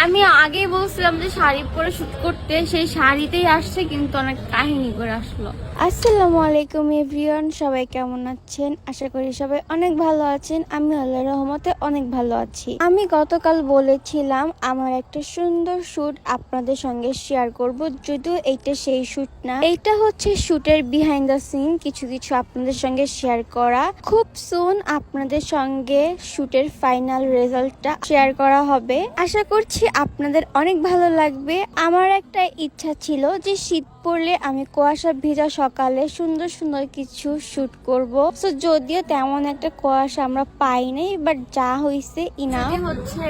আগেই বলছিলাম যে শাড়ি পরে শুট করতে, সেই শাড়িতেই আসছে, কিন্তু অনেক কাহিনী করে আসলো। আসসালামু আলাইকুম এভরিওয়ান, সবাই কেমন আছেন? আশা করি সবাই অনেক ভালো আছেন। আমি আল্লাহ রহমতে অনেক ভালো আছি। আমি গতকাল বলেছিলাম, আমার একটা সুন্দর শুট আপনাদের সঙ্গে শেয়ার করব, যদিও এইটা সেই শুট না। এইটা হচ্ছে শুটের বিহাইন্ড দ্য সিন কিছু কিছু আপনাদের সঙ্গে শেয়ার করা। খুব সুন আপনাদের সঙ্গে শুটের ফাইনাল রেজাল্টটা শেয়ার করা হবে। আশা করছি আপনাদের অনেক ভালো লাগবে। আমার একটা ইচ্ছা ছিল যে শীত পড়লে আমি কুয়াশা ভেজা সকালে সুন্দর সুন্দর কিছু শুট করব। সো যদিও তেমন একটা কুয়াশা আমরা পাই নাই বাট যা হইছে ইনা হচ্ছে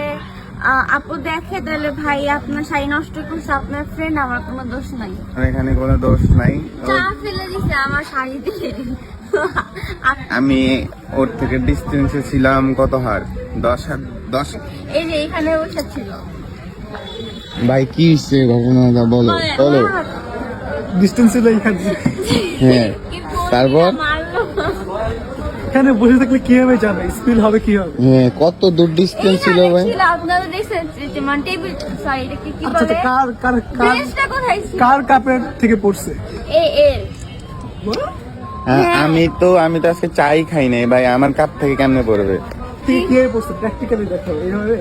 আপু দেখে তাহলে ভাই আপনার শাড়ি নষ্ট করছে আপনার ফ্রেন্ড আমার কোনো দোষ নাই। আর এখানে কোনো দোষ নাই। চা ফেলে দিছে আমার শাড়ি দিয়ে। আমি ওর থেকে ডিস্টেন্সে ছিলাম কত হার? দশ হাত দশ এই যে এখানে বসেছিল ভাই কি হচ্ছে ঘটনাটা বলো? বলো। ডিস্টেন্স ছিল হ্যাঁ তারপর? এখানে বসে থাকলে কি হবে জানো স্পিল হবে কি হবে হ্যাঁ কত দূর ডিস্টেন্স ছিল ভাই? ছিল আপনারা দেখছেন মানে টেবিল সরি কি আচ্ছা বলে? কার কার কার বেঞ্চটা কোথায় ছিল? কার কাপের থেকে পড়ছে? এ এর হ্যাঁ, আমি তো আমি তো আজকে চাই খাই নাই ভাই আমার কাপ থেকে কেমনে পড়বে? কি কে পড়ছে প্র্যাকটিক্যালি দেখো এইভাবে?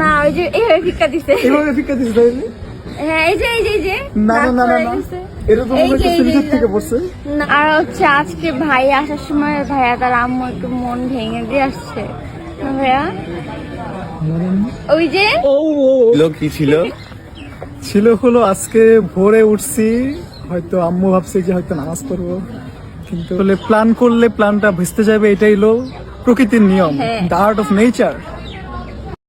না ওই যে এইভাবে ভিক্ষা দিছে। এইভাবে ফিকা দিচ্ছে তাইলে হ্যাঁ এই যে এই যে এই যে না না দিছে। এটা তো মনে হচ্ছে। থেকে পড়ছে। আর হচ্ছে আজকে ভাই আসার সময় ভাইয়া তার আম্মু একটু মন ভেঙে দিয়ে আসছে। ভাইয়া? ওই যে? ও কি ছিল? ছিল হলো আজকে ভোরে উঠছি হয়তো আম্মু ভাবছে যে হয়তো নামাজ পড়ব। কিন্তু প্ল্যান করলে প্ল্যানটা ভেস্তে যাবে এটাই হলো প্রকৃতির নিয়ম। The art of nature